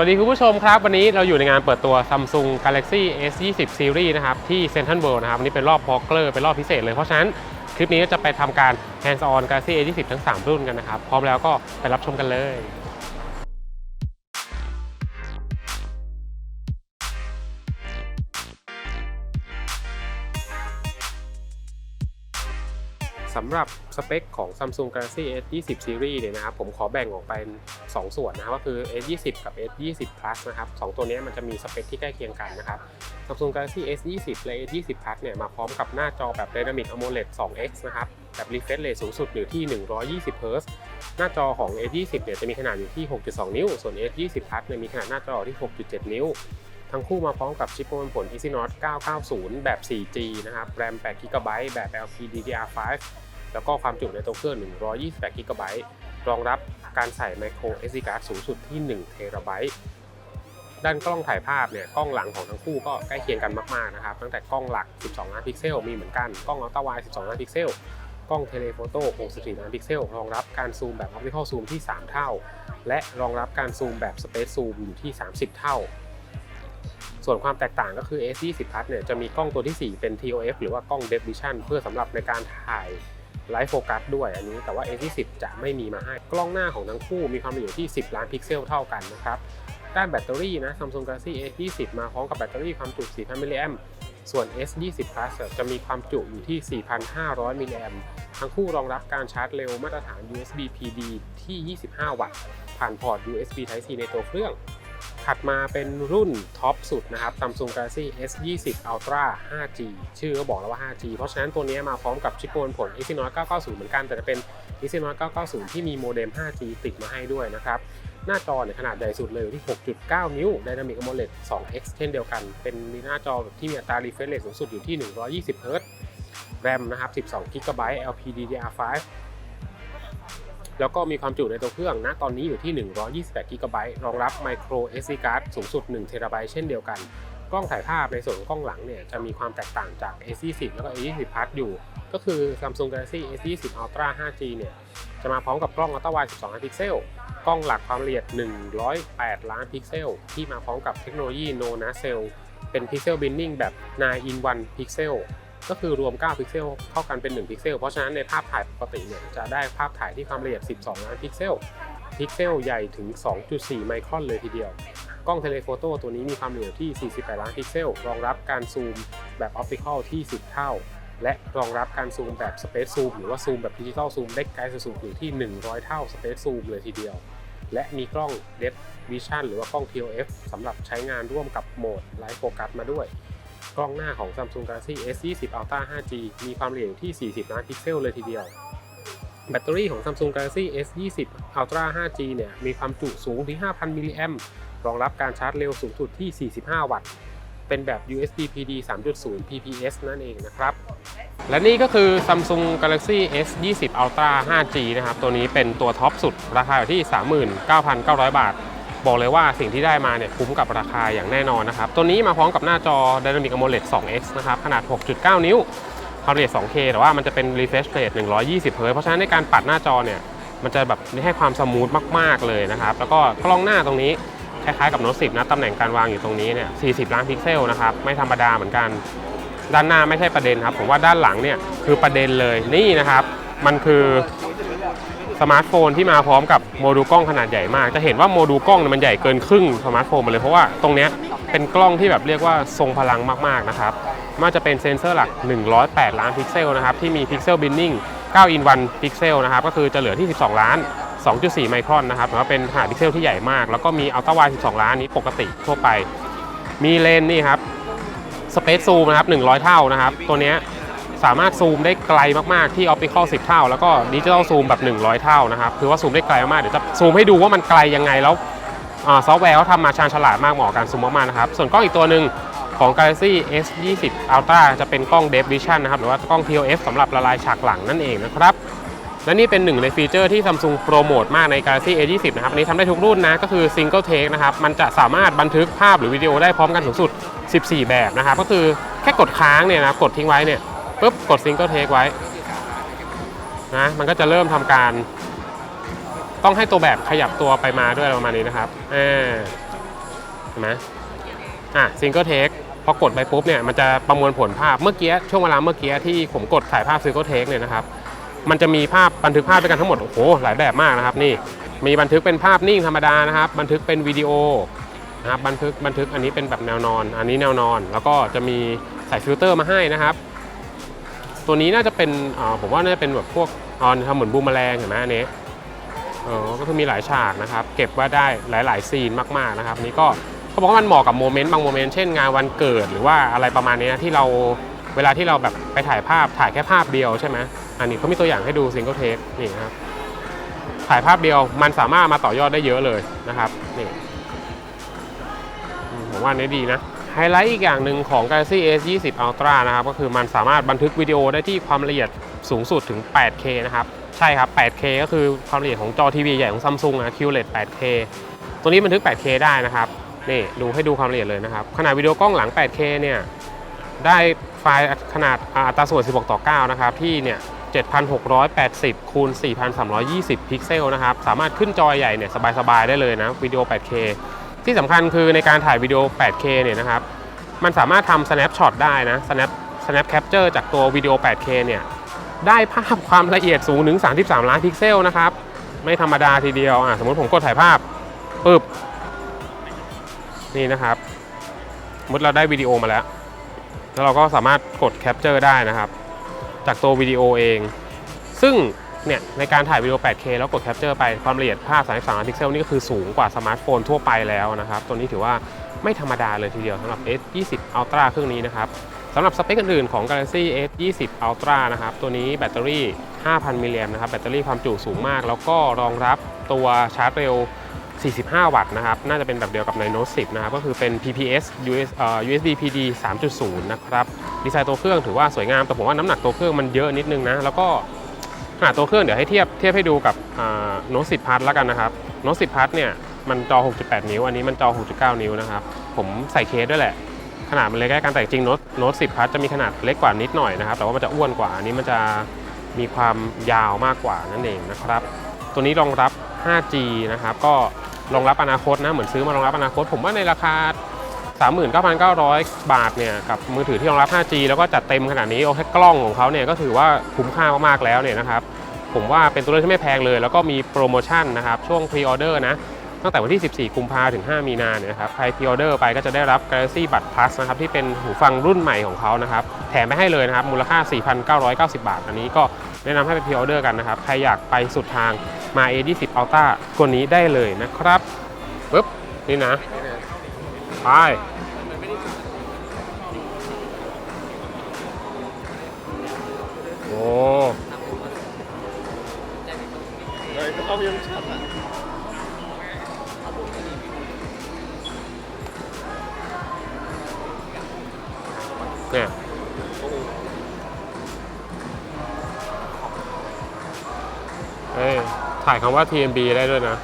วัสดีคุณผู้ชมครับ วันนี้เราอยู่ในงานเปิดตัว Samsung Galaxy S20 Series นะครับ ที่ Central World นะครับวันนี้เป็นรอบพอกเกอร์เป็นรอบพิเศษเลย เพราะฉะนั้นคลิปนี้ก็จะไปทำการ hands on Galaxy S20 ทั้ง 3 รุ่นกันนะครับ พร้อมแล้วก็ไปรับชมกันเลย สำหรับสเปคของ Samsung Galaxy S20 Series เนี่ยนะครับผมขอแบ่งออกเป็น 2 ส่วนนะครับก็คือ S20 กับ S20 Plus นะครับ2ตัวนี้มันจะมีสเปคที่ใกล้เคียงกันนะครับ Samsung Galaxy S20 และ S20 Plus เนี่ยมาพร้อมกับหน้าจอแบบ Dynamic AMOLED 2X นะครับแบบ refresh rate สูงสุดอยู่ที่ 120 Hz หน้าจอของ S20 เนี่ยจะมีขนาดอยู่ที่ 6.2 นิ้ว ส่วน S20 Plus เนี่ยมีขนาดหน้าจอที่ 6.7 นิ้วทั้งคู่มาพร้อมกับชิปประมวลผล Exynos 990 แบบ 4G นะครับ RAM 8 GB แบบ LPDDR5 แล้วก็ความจุในตัวเครื่อง 128 g b รองรับการใส่ micro SD card สูงสุดที่1 t b ด้านกล้องถ่ายภาพเนี่ยกล้องหลังของทั้งคู่ก็ใกล้เคียงกันมากๆนะครับตั้งแต่กล้องหลัก 12 ล้านพิกเซลมีเหมือนกันกล้องอัลตราไวด์12 ล้านพิกเซลกล้องเทเลโฟโต้64ล้านพิกเซลรองรับการซูมแบบ optical zoom ที่ 3 เท่า และรองรับการซูมแบบ space zoom อยู่ที่ 30 เท่า ส่วนความแตกต่างก็คือ S20 Plus เนี่ยจะมีกล้องตัวทีสี่4 เป็น TOF หรือว่ากล้อง Depth Vision เพื่อสำหรับในการถ่าย ไลฟ์โฟกัสด้วยอันนี้ แต่ว่า S20 จะไม่มีมาให้ กล้องหน้าของทั้งคู่มีความละเอียดที่ 10 ล้านพิกเซลเท่ากันนะครับด้านแบตเตอรี่นะ Samsung Galaxy S20 มาพร้อมกับแบตเตอรี่ความจุ 4,000 มิลลิแอมส่วน S20 Plus จะมีความจุอยู่ที่ 4,500 มิลลิแอมทั้งคู่รองรับการชาร์จเร็วมาตรฐาน USB PD ที่ 25 วัตต์ ผ่านพอร์ต USB Type C ในตัวเครื่อง ถัดมาเป็นรุ่นท็อปสุดนะครับ Samsung Galaxy S20 Ultra 5G ชื่อก็บอกแล้วว่า 5G เพราะฉะนั้นตัวนี้มาพร้อมกับชิปประมวลผล Exynos 990 เหมือนกัน แต่จะเป็น Exynos 990 ที่มีโมเด็ม 5G ติดมาให้ด้วยนะครับ หน้าจอเนี่ยขนาดใหญ่สุดเลยอยู่ที่ 6.9 นิ้ว Dynamic AMOLED 2X เช่นเดียวกัน เป็นมีหน้าจอที่มีอัตรา refresh rate สูงสุดอยู่ที่ 120 Hz RAM นะครับ 12 GB LPDDR5 แล้วก็มีความจุในตัวเครื่องนะตอนนี้อยู่ที่ 128 g b รองรับ micro SD card สูงสุด 1 t b เช่นเดียวกัน กล้องถ่ายภาพในส่วนของกล้องหลังเนี่ยจะมีความแตกต่างจาก S20 แล้วก็ A20 Plus อยู่ ก็คือ Samsung Galaxy S20 Ultra 5G เนี่ยจะมาพร้อมกับกล้องอัลตร้าไวด์12 ล้านพิกเซล กล้องหลักความละเอียด 108 ล้านพิกเซล ที่มาพร้อมกับเทคโนโลยี No n a c e l เป็น Pixel Binning แบบ 9 in 1 Pixel ก็คือรวม 9 พิกเซลเข้ากันเป็น 1 พิกเซล เพราะฉะนั้นในภาพถ่ายปกติเนี่ยจะได้ภาพถ่ายที่ความละเอียด 12 ล้านพิกเซล พิกเซลใหญ่ถึง 2.4 ไมครอนเลยทีเดียว กล้องเทเลโฟโต้ตัวนี้มีความละเอียดที่ 48 ล้านพิกเซล รองรับการซูมแบบออปติคอลที่ 10 เท่า และรองรับการซูมแบบสเปซซูมหรือว่าซูมแบบดิจิตอลซูมได้ไกลสุดๆอยู่ที่ 100 เท่าสเปซซูมเลยทีเดียว และมีกล้อง Depth Vision หรือว่ากล้อง TOF สำหรับใช้งานร่วมกับโหมด Live Focus มาด้วย ล้องหน้าของ Samsung Galaxy S20 Ultra 5G มีความละเอียดที่ 40 ล้านพิกเซลเลยทีเดียว แบตเตอรี่ของ Samsung Galaxy S20 Ultra 5G เนี่ยมีความจุสูงที่5,000 มิลลิแอมรองรับการชาร์จเร็วสูงสุดที่ 45 วัตต์ เป็นแบบ USB PD 3.0 PPS นั่นเองนะครับ และนี่ก็คือ Samsung Galaxy S20 Ultra 5G นะครับ ตัวนี้เป็นตัวท็อปสุด ราคาอยู่ที่ 39,900 บาท บอกเลยว่าสิ่งที่ได้มาเนี่ยคุ้มกับราคาอย่างแน่นอนนะครับ ตัวนี้มาพร้อมกับหน้าจอ Dynamic AMOLED 2X นะครับ ขนาด 6.9 นิ้วความละเอียด 2K แต่ว่ามันจะเป็น refresh rate 120 Hz เพราะฉะนั้นในการปัดหน้าจอเนี่ยมันจะแบบให้ความสมูทมาก ๆ เลยนะครับ แล้วก็กล้องหน้าตรงนี้คล้ายๆกับโน้ต10นะตำแหน่งการวางอยู่ตรงนี้เนี่ย40 ล้านพิกเซลนะครับ ไม่ธรรมดาเหมือนกัน ด้านหน้าไม่ใช่ประเด็นครับ ผมว่าด้านหลังเนี่ยคือประเด็นเลยนี่นะครับ มันคือ สมาร์ทโฟนที่มาพร้อมกับโมดูลกล้องขนาดใหญ่มาก จะเห็นว่าโมดูลกล้องนี่มันใหญ่เกินครึ่งสมาร์ทโฟนมาเลยเพราะว่าตรงนี้เป็นกล้องที่แบบเรียกว่าทรงพลังมากๆนะครับมันจะเป็นเซนเซอร์หลัก 108 ล้านพิกเซลนะครับที่มีพิกเซลบินนิ่ง9 in 1พิกเซลนะครับก็คือจะเหลือที่ 12 ล้าน 2.4 ไมครอนนะครับถือว่าเป็นขนาดพิกเซลที่ใหญ่มาก แล้วก็มีอัลตร้าไวด์12 ล้านนี้ปกติทั่วไป มีเลนนี่ครับสเปซซูมนะครับ 100 เท่านะครับ ตัวเนี้ย สามารถซูมได้ไกลมากๆที่ออปติคอล10 เท่า แล้วก็ดิจิตอลซูมแบบ 100 เท่านะครับคือว่าซูมได้ไกลมากเดี๋ยวจะซูมให้ดูว่ามันไกลยังไงแล้วอซอฟต์แวร์เขาทำมาชาญฉลาดมากเหมาะกับการซูมมากๆนะครับส่วนกล้องอีกตัวหนึ่งของ Galaxy S20 Ultra จะเป็นกล้อง Depth Vision นะครับหรือว่ากล้อง TOF สำหรับละลายฉากหลังนั่นเองนะครับและนี่เป็นหนึ่งในฟีเจอร์ที่ Samsung โปรโมทมากใน Galaxy A20 นะครับอันนี้ทำได้ทุกรุ่นนะ ก็คือ Single Take นะครับ มันจะสามารถบันทึกภาพหรือวิดีโอได้พร้อมกันสูงสุด 14 แบบนะครับ ก็คือแค่กดค้างเนี่ยนะกดทิ้งไว้เนี่ย ปุ๊บกด Single Take ไว้นะมันก็จะเริ่มทำการ ต้องให้ตัวแบบขยับตัวไปมาด้วยประมาณนี้นะครับเออห็นไหมอะซิงเกิลเทคพอกดไปปุ๊บเนี่ยมันจะประมวลผลภาพเมื่อกี้ช่วงเวลาเมื่อกี้ที่ผมกดถ่ายภาพซิงเกิลเทคเนี่ยนะครับมันจะมีภาพบันทึกภาพด้วยกันทั้งหมดโอ้โหหลายแบบมากนะครับนี่มีบันทึกเป็นภาพนิ่งธรรมดานะครับ บันทึกเป็นวิดีโอนะครับบันทึกบันทึกอันนี้เป็นแบบแนวนอน อันนี้แนวนอน แล้วก็จะมีใส่ฟิลเตอร์มาให้นะครับ ตัวนี้น่าจะเป็นผมว่าน่าจะเป็นแบบพวกออนทำเหมือนบูมแมลงเห็นไหมอันนี้ก็คือมีหลายฉากนะครับ เก็บว่าได้หลาย ๆ ซีนมากๆนะครับนี้ก็เขาบอกว่ามันเหมาะกับโมเมนต์บางโมเมนต์เช่นงานวันเกิดหรือว่าอะไรประมาณนี้นะที่เราเวลาที่เราแบบไปถ่ายภาพถ่ายแค่ภาพเดียวใช่ไหมอันนี้เขามีตัวอย่างให้ดูซิงเกิลเทคนี่ครับถ่ายภาพเดียวมันสามารถมาต่อยอดได้เยอะเลยนะครับนี่ผมว่าอันนี้ดีนะ ไฮไลท์อีกอย่างหนึ่งของ Galaxy S 20 Ultra นะครับ ก็คือมันสามารถบันทึกวิดีโอได้ที่ความละเอียดสูงสุดถึง 8K นะครับ ใช่ครับ 8K ก็คือความละเอียดของจอทีวีใหญ่ของ Samsung นะ QLED 8K ตัวนี้บันทึก 8K ได้นะครับ นี่ดูให้ดูความละเอียดเลยนะครับ ขนาดวิดีโอกล้องหลัง 8K เนี่ยได้ไฟล์ขนาดอัตราส่วน 16 ต่อ 9 นะครับ ที่เนี่ย7,680คูณ4,320 พิกเซลนะครับ สามารถขึ้นจอใหญ่เนี่ยสบายๆได้เลยนะวิดีโอ 8K ที่สำคัญคือในการถ่ายวิดีโอ 8K เนี่ยนะครับ มันสามารถทำ snapshot ได้นะ snap snap capture จากตัววิดีโอ 8K เนี่ย ได้ภาพความละเอียดสูงถึง 33 ล้านพิกเซลนะครับ ไม่ธรรมดาทีเดียวอะสมมติผมกดถ่ายภาพปึ๊บ นี่นะครับสมมติเราได้วิดีโอมาแล้ว แล้วเราก็สามารถกด capture ได้นะครับ จากตัววิดีโอเอง ซึ่ง เนี่ยในการถ่ายวิดีโอ 8K แล้วกด capture ไปความละเอียดภาพ 33 ล้านพิกเซลนี่ก็คือสูงกว่าสมาร์ทโฟนทั่วไปแล้วนะครับ ตัวนี้ถือว่าไม่ธรรมดาเลยทีเดียวสำหรับ S20 Ultra เครื่องนี้นะครับสำหรับสเปคอื่นๆของ Galaxy S20 Ultra นะครับ ตัวนี้แบตเตอรี่ 5,000 มิลลิแอมป์นะครับ แบตเตอรี่ความจุสูงมาก แล้วก็รองรับตัวชาร์จเร็ว 45 วัตต์นะครับ น่าจะเป็นแบบเดียวกับใน Note 10 นะครับ ก็คือเป็น PPS US, USB PD 3.0 นะครับ ดีไซน์ตัวเครื่องถือว่าสวยงาม แต่ผมว่าน้ำหนักตัวเครื่องมันเยอะนิดนึงนะ แล้วก็ ขนาดตัวเครื่องเดี๋ยวให้เทียบเทียบให้ดูกับโน้ต10 Plus แล้วกันนะครับโน้ต10 Plus เนี่ยมันจอ 6.8 นิ้ว อันนี้มันจอ 6.9 นิ้วนะครับ ผมใส่เคสด้วยแหละ ขนาดมันเล็กใกล้กันแต่จริงโน้ตโน้ต10 Plus จะมีขนาดเล็กกว่านิดหน่อยนะครับ แต่ว่ามันจะอ้วนกว่า อันนี้มันจะมีความยาวมากกว่านั่นเองนะครับ ตัวนี้รองรับ 5G นะครับ ก็รองรับอนาคตนะ เหมือนซื้อมารองรับอนาคต ผมว่าในราคา 39,900 บาทเนี่ยกับมือถือที่รองรับ 5G แล้วก็จัดเต็มขนาดนี้โอ้แค่กล้องของเขาเนี่ยก็ถือว่าคุ้มค่ามากๆแล้วเนี่ยนะครับผมว่าเป็นตัวเลือกที่ไม่แพงเลย แล้วก็มีโปรโมชั่นนะครับช่วงพรีออเดอร์นะตั้งแต่วันที่ 14 กุมภาถึง 5 มีนาเนี่ยนะครับใครพรีออเดอร์ไปก็จะได้รับ Galaxy Buds Plus นะครับที่เป็นหูฟังรุ่นใหม่ของเขานะครับแถมไปให้เลยนะครับมูลค่า 4,990 บาท อันนี้ก็แนะนำให้ไปพรีออเดอร์กันนะครับใครอยากไปสุดทางมา A20 Ultra ตัวนี้ได้เลยนะครับปึ๊บนี่นะ ไปโอ้เนี่ยเอ้ยถ่ายคำว่า TMB ได้ด้วยนะ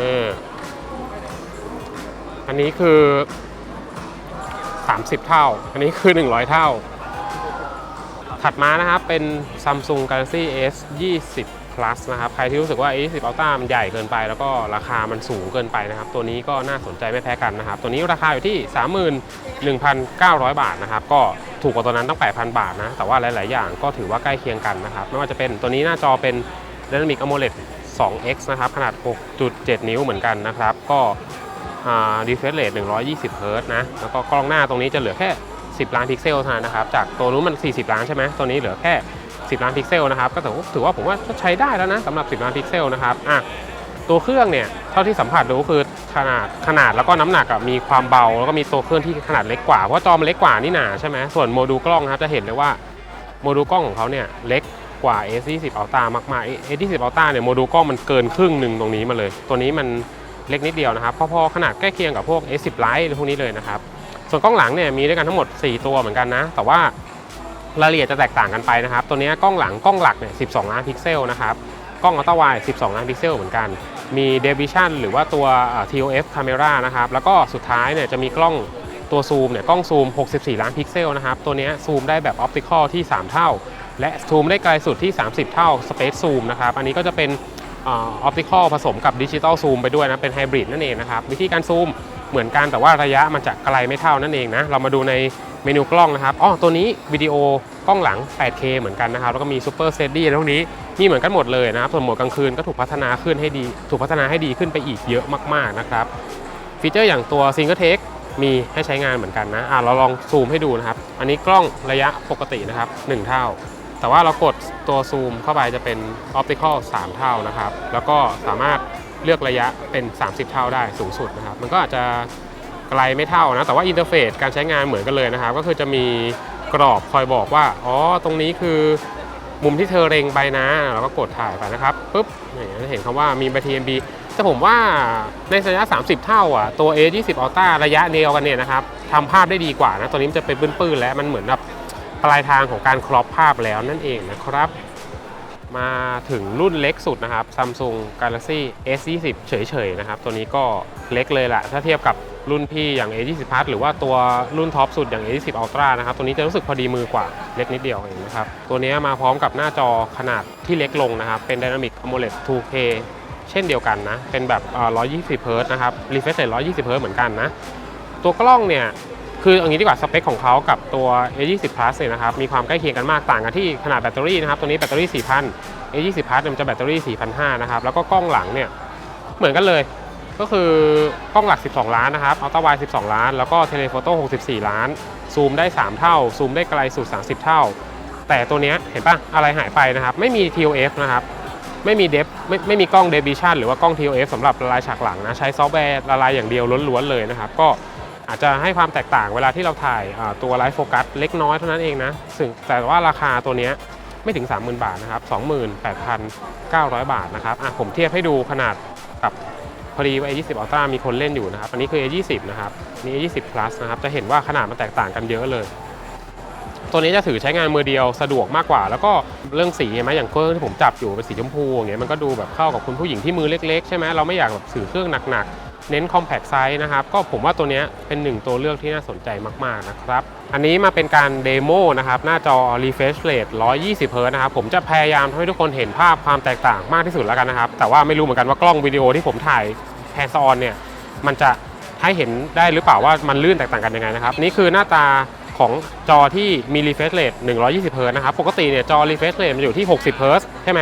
นี่อันนี้คือ 30 เท่า อันนี้คือ 100 เท่า ถัดมานะครับ เป็น Samsung Galaxy S 20 Plus นะครับ ใครที่รู้สึกว่า A 20 Ultra มันใหญ่เกินไป แล้วก็ราคามันสูงเกินไปนะครับ ตัวนี้ก็น่าสนใจไม่แพ้กันนะครับ ตัวนี้ราคาอยู่ที่ 31,900 บาทนะครับ ก็ถูกกว่าตัวนั้นตั้ง 8,000 บาทนะ แต่ว่าหลาย ๆ อย่างก็ถือว่าใกล้เคียงกันนะครับ ไม่ว่าจะเป็นตัวนี้หน้าจอเป็น Dynamic AMOLED 2x นะครับ ขนาด 6.7 นิ้วเหมือนกันนะครับ ก็ดีเฟรชเรท120เฮิร์ตซ์นะ แล้วก็กล้องหน้าตรงนี้จะเหลือแค่ 10 ล้านพิกเซลเท่านั้นนะครับ จากตัวนู้นมัน 40 ล้านใช่ไหมตัวนี้เหลือแค่ 10 ล้านพิกเซลนะครับ ก็ถือว่าผมว่าใช้ได้แล้วนะสำหรับ 10 ล้านพิกเซลนะครับ อะ ตัวเครื่องเนี่ย เท่าที่สัมผัสดูคือขนาดขนาดแล้วก็น้ำหนักมีความเบา แล้วก็มีตัวเครื่องที่ขนาดเล็กกว่า เพราะจอมันเล็กกว่านี่หนาใช่ไหมส่วนโมดูลกล้องนะครับจะเห็นเลยว่าโมดูลกล้องของเขาเนี่ยเล็ก กว่า S20 Ultra มากๆ S20 Ultra เนี่ยโมดูลกล้องมันเกินครึ่งหนึ่งตรงนี้มาเลย ตัวนี้มันเล็กนิดเดียวนะครับพอๆขนาดใกล้เคียงกับพวก S10 Lite หรือพวกนี้เลยนะครับ ส่วนกล้องหลังเนี่ยมีด้วยกันทั้งหมด 4 ตัวเหมือนกันนะ แต่ว่ารายละเอียดจะแตกต่างกันไปนะครับ ตัวนี้กล้องหลังกล้องหลักเนี่ย 12 ล้านพิกเซลนะครับ กล้องอัลตร้าไวด์12 ล้านพิกเซลเหมือนกัน มี d e v i s i o n หรือว่าตัว TOF Camera นะครับ แล้วก็สุดท้ายเนี่ยจะมีกล้องตัวซูมเนี่ย กล้องซูม 64 ล้านพิกเซลนะครับ ตัวนี้ซูมได้แบบออปติคอลที่ 3 เท่า และซูมได้ไกลสุดที่ 30 เท่าสเปซซูมนะครับ อันนี้ก็จะเป็นออปติคอลผสมกับดิจิตอลซูมไปด้วยนะ เป็นไฮบริดนั่นเองนะครับ วิธีการซูมเหมือนกันแต่ว่าระยะมันจะไกลไม่เท่านั่นเองนะ เรามาดูในเมนูกล้องนะครับ อ๋อ ตัวนี้วิดีโอกล้องหลัง 8K เหมือนกันนะครับ แล้วก็มี Super Steady อะไรพวกนี้ มีเหมือนกันหมดเลยนะครับ ส่วนโหมดกลางคืนก็ถูกพัฒนาขึ้นให้ดี ถูกพัฒนาให้ดีขึ้นไปอีกเยอะมากๆนะครับ ฟีเจอร์อย่างตัว Single Take มีให้ใช้งานเหมือนกันนะ อะเราลองซูมให้ดูนะครับ อันนี้กล้องระยะปกตินะครับ 1 เท่า แต่ว่าเรากดตัวซูมเข้าไปจะเป็น Optical 3เท่านะครับ แล้วก็สามารถเลือกระยะเป็น 30 เท่าได้สูงสุดนะครับ มันก็อาจจะไกลไม่เท่านะ แต่ว่าอินเทอร์เฟซการใช้งานเหมือนกันเลยนะครับ ก็คือจะมีกรอบคอยบอกว่า อ๋อ ตรงนี้คือมุมที่เธอเล็งไปนะ เราก็กดถ่ายไปนะครับปุ๊บนี่จะเห็นคำว่ามี BTMB แต่ผมว่าในระยะ 30 เท่าอะตัว A20 Ultra ระยะเดียวกันเนี่ยนะครับทำภาพได้ดีกว่านะ ตัวนี้มันจะเป็นปื้นๆแล้วมันเหมือนแบบ ปลายทางของการครอปภาพแล้วนั่นเองนะครับ มาถึงรุ่นเล็กสุดนะครับ Samsung Galaxy S20 เฉยๆนะครับ ตัวนี้ก็เล็กเลยแหละถ้าเทียบกับรุ่นพี่อย่าง A20 Plus หรือว่าตัวรุ่นท็อปสุดอย่าง A20 Ultra นะครับ ตัวนี้จะรู้สึกพอดีมือกว่าเล็กนิดเดียวเองนะครับ ตัวนี้มาพร้อมกับหน้าจอขนาดที่เล็กลงนะครับ เป็น Dynamic AMOLED 2K เช่นเดียวกันนะ เป็นแบบ 120 Hz นะครับ refresh rate 120 Hz เหมือนกันนะ ตัวกล้องเนี่ย คืออย่างนี้ดีกว่าสเปคของเขากับตัว A20 Plus เนี่ยนะครับมีความใกล้เคียงกันมากต่างกันที่ขนาดแบตเตอรี่นะครับตัวนี้แบตเตอรี่ 4,000 A20 Plus มันจะแบตเตอรี่4,500นะครับแล้วก็กล้องหลังเนี่ยเหมือนกันเลย ก็คือกล้องหลัก 12 ล้านนะครับอัลตร้าไวด์12 ล้าน แล้วก็เทเลโฟโต้ 64 ล้าน ซูมได้ 3 เท่า ซูมได้ไกลสุด 30 เท่า แต่ตัวเนี้ยเห็นปะอะไรหายไปนะครับไม่มี TOF นะครับไม่มีเดฟไม่ไม่มีกล้องเดบิชันหรือว่ากล้อง TOF สำหรับละลายฉากหลังนะใช้ซอฟต์แวร์ละลายอย่างเดียวล้วนๆเลยนะครับก็ อาจจะให้ความแตกต่างเวลาที่เราถ่ายตัวไลฟ์โฟกัสเล็กน้อยเท่านั้นเองนะแต่ว่าราคาตัวนี้ไม่ถึง 30,000 บาทนะครับ 28,900 บาทนะครับอะผมเทียบให้ดูขนาดกับพอดีว่า A20 Ultra มีคนเล่นอยู่นะครับ อันนี้คือ A20 นะครับ นี่ A20 Plus นะครับ จะเห็นว่าขนาดมันแตกต่างกันเยอะเลย ตัวนี้จะถือใช้งานมือเดียวสะดวกมากกว่า แล้วก็เรื่องสีเห็นไหมอย่างเครื่องที่ผมจับอยู่เป็นสีชมพูอย่างเงี้ยมันก็ดูแบบเข้ากับคุณผู้หญิงที่มือเล็กๆใช่ไหมเราไม่อยากแบบสื่อเครื่องหนักๆ เน้น compact size นะครับ ก็ผมว่าตัวนี้เป็นหนึ่งตัวเลือกที่น่าสนใจมากๆนะครับ อันนี้มาเป็นการเดโมนะครับหน้าจอ refresh rate 120 Hz นะครับผมจะพยายามทำให้ทุกคนเห็นภาพความแตกต่างมากที่สุดแล้วกันนะครับแต่ว่าไม่รู้เหมือนกันว่ากล้องวิดีโอที่ผมถ่ายแฮนด์ออนเนี่ยมันจะให้เห็นได้หรือเปล่าว่ามันลื่นแตกต่างกันยังไงนะครับนี่คือหน้าตา ของจอที่มี refresh rate 120 Hz นะครับ ปกติเนี่ยจอ refresh rate มันอยู่ที่ 60 Hz ใช่ไหม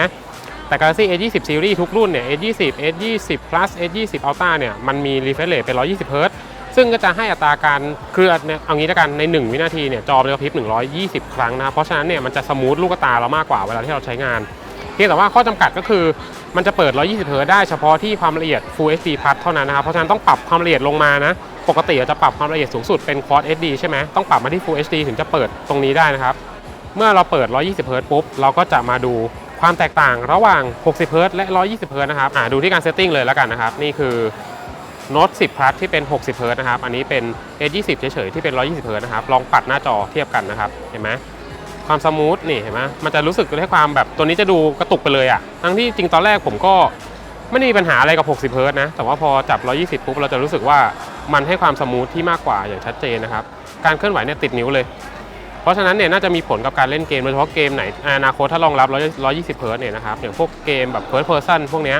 แต่ Galaxy S20 Series ทุกรุ่นเนี่ย S20 S20 Plus S20 Ultra เนี่ยมันมี refresh rate เป็น 120 Hz ซึ่งก็จะให้อัตราการเคลื่อนเนี่ยเอางี้ล้วกันใน 1 วินาทีเนี่ยจอมันจะกระพริบ 120 ครั้งนะเพราะฉะนั้นเนี่ยมันจะสมูทลูกตาเรามากกว่าเวลาที่เราใช้งานเพียงแต่ว่าข้อจำกัดก็คือมันจะเปิด 120เฮิร์ตซ์ได้เฉพาะที่ความละเอียด Full HD Plus เท่านั้นนะครับเพราะฉะนั้นต้องปรับความละเอียดลงมานะ ปกติเราจะปรับความละเอียดสูงสุดเป็น Quad HD ใช่ไหมต้องปรับมาที่ Full HD ถึงจะเปิดตรงนี้ได้นะครับ เมื่อเราเปิด 120เฮิร์ตซ์ปุ๊บ เราก็จะมาดูความแตกต่างระหว่าง 60เฮิร์ตซ์และ 120เฮิร์ตซ์นะครับอ่าดูที่การเซตติ้งเลยแล้วกันนะครับ นี่คือ Note 10 Plus ที่เป็น 60เฮิร์ตซ์นะครับ อันนี้เป็น S20 เฉยๆ ที่เป็น 120เฮิร์ตซ์นะครับ ลองปัดหน้าจอเทียบกันนะครับ เห็นไหมความสมูทนี่เห็นไหมมันจะรู้สึกได้ความแบบตัวนี้จะดูกระตุกไปเลยอะ่ะ ทั้งที่จริงตอนแรกผมก็ไม่ได้มีปัญหาอะไรกับ 60เฮิร์ตซ์นะ แต่ว่าพอจับ 120 ปุ๊บเราจะรู้สึกว่า มันให้ความสมูทที่มากกว่าอย่างชัดเจนนะครับ การเคลื่อนไหวเนี่ยติดนิ้วเลย เพราะฉะนั้นเนี่ยน่าจะมีผลกับการเล่นเกมโดยเฉพาะเกมไหนอนาคตถ้ารองรับ 120 เฮิร์ตเนี่ยนะครับอย่างพวกเกมแบบ first person พวกเนี้ย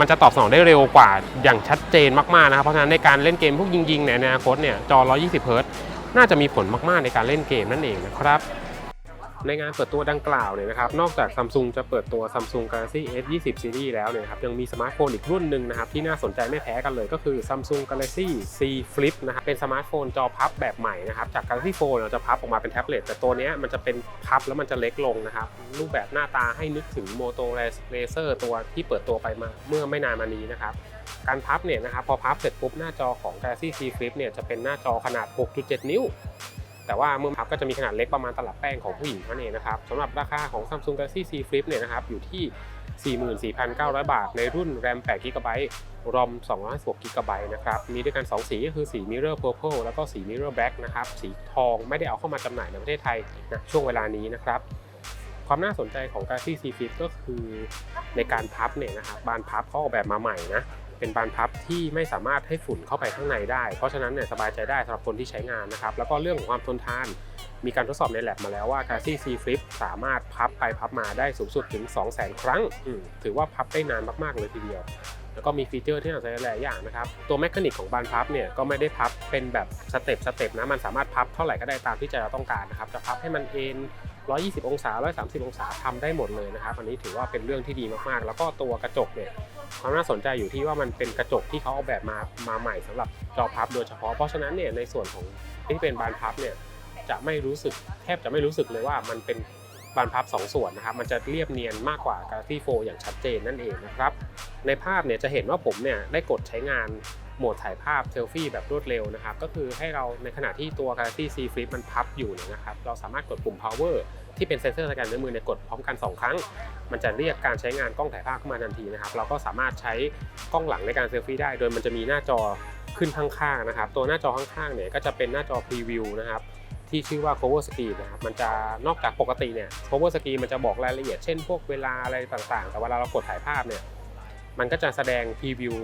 มันจะตอบสนองได้เร็วกว่าอย่างชัดเจนมากๆนะครับ เพราะฉะนั้นในการเล่นเกมพวกยิงๆเนี่ยในอนาคตเนี่ยจอ 120 เฮิร์ตซ์น่าจะมีผลมากๆในการเล่นเกมนั่นเองนะครับ ในงานเปิดตัวดังกล่าวเนี่ยนะครับนอกจาก Samsung จะเปิดตัว Samsung Galaxy S20 Series แล้วเนี่ยครับยังมีสมาร์ทโฟนอีกรุ่นหนึ่งนะครับที่น่าสนใจไม่แพ้กันเลยก็คือ Samsung Galaxy C Flip นะครับเป็นสมาร์ทโฟนจอพับแบบใหม่นะครับจาก Galaxy Fold เราจะพับออกมาเป็นแท็บเล็ตแต่ตัวนี้มันจะเป็นพับแล้วมันจะเล็กลงนะครับรูปแบบหน้าตาให้นึกถึง Moto Racer ตัวที่เปิดตัวไปมาเมื่อไม่นานมานี้นะครับการพับเนี่ยนะครับพอพับเสร็จปุ๊บหน้าจอของ Galaxy C Flip เนี่ยจะเป็นหน้าจอขนาด 6.7 นิ้ว แต่ว่าเมื่อพับก็จะมีขนาดเล็กประมาณตลับแป้งของผู้หญิงนั่นเองนะครับสำหรับราคาของ Samsung Galaxy C Flip เนี่ยนะครับอยู่ที่44,900 บาท ในรุ่น RAM 8 GB ROM 256 GB นะครับ มีด้วยกัน 2 สีก็คือสี Mirror Purple แล้วก็สี Mirror Black นะครับ สีทองไม่ได้เอาเข้ามาจำหน่ายในประเทศไทยนะช่วงเวลานี้นะครับ ความน่าสนใจของ Galaxy C Flip ก็คือในการพับเนี่ยนะครับ บานพับเขาออกแบบมาใหม่นะ เป็นบานพับที่ไม่สามารถให้ฝุ่นเข้าไปข้างในได้ เพราะฉะนั้นเนี่ยสบายใจได้สำหรับคนที่ใช้งานนะครับ แล้วก็เรื่องของความทนทาน มีการทดสอบในแ a บมาแล้วว่า Galaxy C Flip สามารถพับไปพับมาได้สูงสุดถึง 200,000 ครั้ง ถือว่าพับได้นานมากๆเลยทีเดียวแล้วก็มีฟีเจอร์ที่น่าสนใจหลายอย่างนะครับ ตัวแมคานิกของบานพับเนี่ยก็ไม่ได้พับเป็นแบบสเต็ปสเต็ปนะ มันสามารถพับเท่าไหร่ก็ได้ตามที่ใจเราต้องการนะครับ จะพับให้มันเอ็น 120 องศา 130 องศาทำได้หมดเลยนะครับ อันนี้ถือว่าเป็นเรื่องที่ดีมากๆ แล้วก็ตัวกระจกเนี่ยความน่าสนใจอยู่ที่ว่ามันเป็นกระจกที่เขาออกแบบมามาใหม่สำหรับจอพับโดยเฉพาะเพราะฉะนั้นเนี่ยในส่วนของที่เป็นบานพับเนี่ยจะไม่รู้สึกแทบจะไม่รู้สึกเลยว่ามันเป็นบานพับสองส่วนนะครับ มันจะเรียบเนียนมากกว่า Galaxy 4อย่างชัดเจนนั่นเองนะครับ ในภาพเนี่ยจะเห็นว่าผมเนี่ยได้กดใช้งาน โหมดถ่ายภาพเซลฟี่แบบรวดเร็วนะครับ ก็คือให้เราในขณะที่ตัว Galaxy C Flip มันพับอยู่นะครับ เราสามารถกดปุ่ม power ที่เป็นเซ็นเซอร์สแกนนิ้วมือเนี่ยกดพร้อมกัน 2 ครั้ง มันจะเรียกการใช้งานกล้องถ่ายภาพขึ้นมาทันทีนะครับ เราก็สามารถใช้กล้องหลังในการเซลฟี่ได้ โดยมันจะมีหน้าจอขึ้นข้างๆนะครับ ตัวหน้าจอข้างๆเนี่ยก็จะเป็นหน้าจอพรีวิวนะครับที่ชื่อว่า cover screen นะครับ มันจะนอกจากปกติเนี่ย cover screen มันจะบอกรายละเอียด เช่นพวกเวลาอะไรต่างๆ แต่เวลาเรากดถ่ายภาพเนี่ย มันก็จะแสดงพรีวิว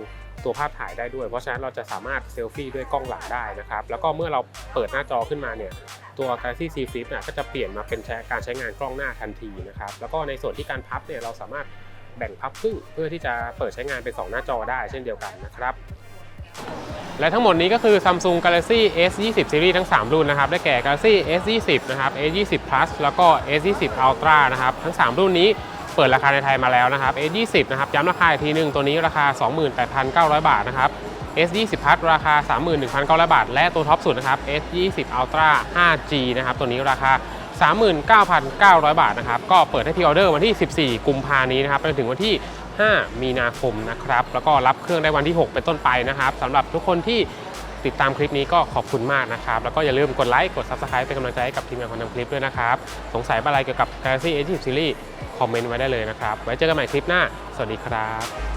ตัวภาพถ่ายได้ด้วย เพราะฉะนั้นเราจะสามารถเซลฟี่ด้วยกล้องหลังได้นะครับ แล้วก็เมื่อเราเปิดหน้าจอขึ้นมาเนี่ยตัว Galaxy C Flip ก็จะเปลี่ยนมาเป็นการใช้งานกล้องหน้าทันทีนะครับแล้วก็ในส่วนที่การพับเนี่ยเราสามารถแบ่งพับครึ่งเพื่อที่จะเปิดใช้งานเป็น 2 หน้าจอได้เช่นเดียวกันนะครับและทั้งหมดนี้ก็คือ Samsung Galaxy S20 Series ทั้ง 3 รุ่นนะครับ ได้แก่ Galaxy S20 นะครับ S20 Plus แล้วก็ S20 Ultra นะครับ ทั้ง 3 รุ่นนี้ เปิดราคาในไทยมาแล้วนะครับ S20 นะครับย้ำราคาอีกทีหนึ่งตัวนี้ราคา 28,900 บาทนะครับ S20 Plus ราคา 31,900 บาท และตัวท็อปสุดนะครับ S20 Ultra 5G นะครับตัวนี้ราคา 39,900 บาทนะครับก็เปิดให้พรีออเดอร์วันที่ 14 กุมภานี้นะครับไปถึงวันที่ 5 มีนาคมนะครับแล้วก็รับเครื่องได้วันที่ 6 เป็นต้นไปนะครับสำหรับทุกคนที่ ติดตามคลิปนี้ก็ขอบคุณมากนะครับ แล้วก็อย่าลืมกดไลค์ กด Subscribe เป็นกำลังใจให้กับทีมงานคนทำคลิปด้วยนะครับ สงสัยอะไรเกี่ยวกับ Galaxy S20 Series คอมเมนต์ไว้ได้เลยนะครับ ไว้เจอกันใหม่คลิปหน้า สวัสดีครับ